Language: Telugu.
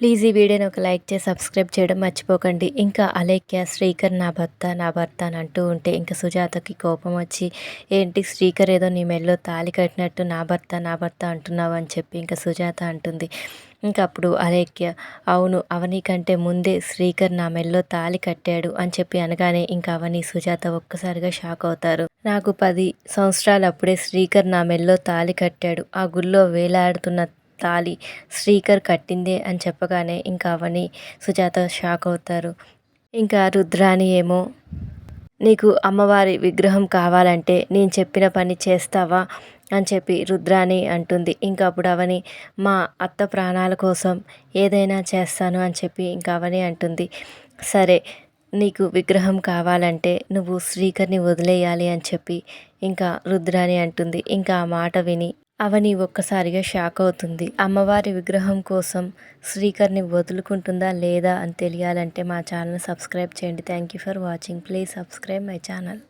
ప్లీజ్ ఈ వీడియోని ఒక లైక్ చేసి సబ్స్క్రైబ్ చేయడం మర్చిపోకండి. ఇంకా అలేఖ్య శ్రీకర్ నా భర్త నా భర్త అని అంటూ ఉంటే ఇంకా సుజాతకి కోపం వచ్చి ఏంటి శ్రీకర్ ఏదో నీ మెల్లో తాలి కట్టినట్టు నా భర్త నా భర్త అంటున్నావు అని చెప్పి ఇంకా సుజాత అంటుంది. ఇంకా అప్పుడు అలేఖ్య అవును అవని కంటే ముందే శ్రీకర్ నా మెల్లో తాలి కట్టాడు అని చెప్పి అనగానే ఇంకా అవని సుజాత ఒక్కసారిగా షాక్ అవుతారు. నాకు పది సంవత్సరాలు అప్పుడే శ్రీకర్ నా మెల్లో తాలి కట్టాడు. ఆ గుళ్ళో వేలాడుతున్న తాళి శ్రీకర్ కట్టిందే అని చెప్పగానే ఇంకా అవని సుజాత షాక్ అవుతారు. ఇంకా రుద్రాని ఏమో నీకు అమ్మవారి విగ్రహం కావాలంటే నేను చెప్పిన పని చేస్తావా అని చెప్పి రుద్రాని అంటుంది. ఇంకా అప్పుడు అవని మా అత్త ప్రాణాల కోసం ఏదైనా చేస్తాను అని చెప్పి ఇంకా అవని అంటుంది. సరే నీకు విగ్రహం కావాలంటే నువ్వు శ్రీకర్ని వదిలేయాలి అని చెప్పి ఇంకా రుద్రాని అంటుంది. ఇంకా ఆ మాట విని అవని ఒక్కసారిగా షాక్ అవుతుంది. అమ్మవారి విగ్రహం కోసం శ్రీకర్ని వదులుకుంటుందా లేదా అని తెలియాలంటే మా ఛానల్ సబ్స్క్రైబ్ చేయండి. Thank you for watching. Please subscribe my channel.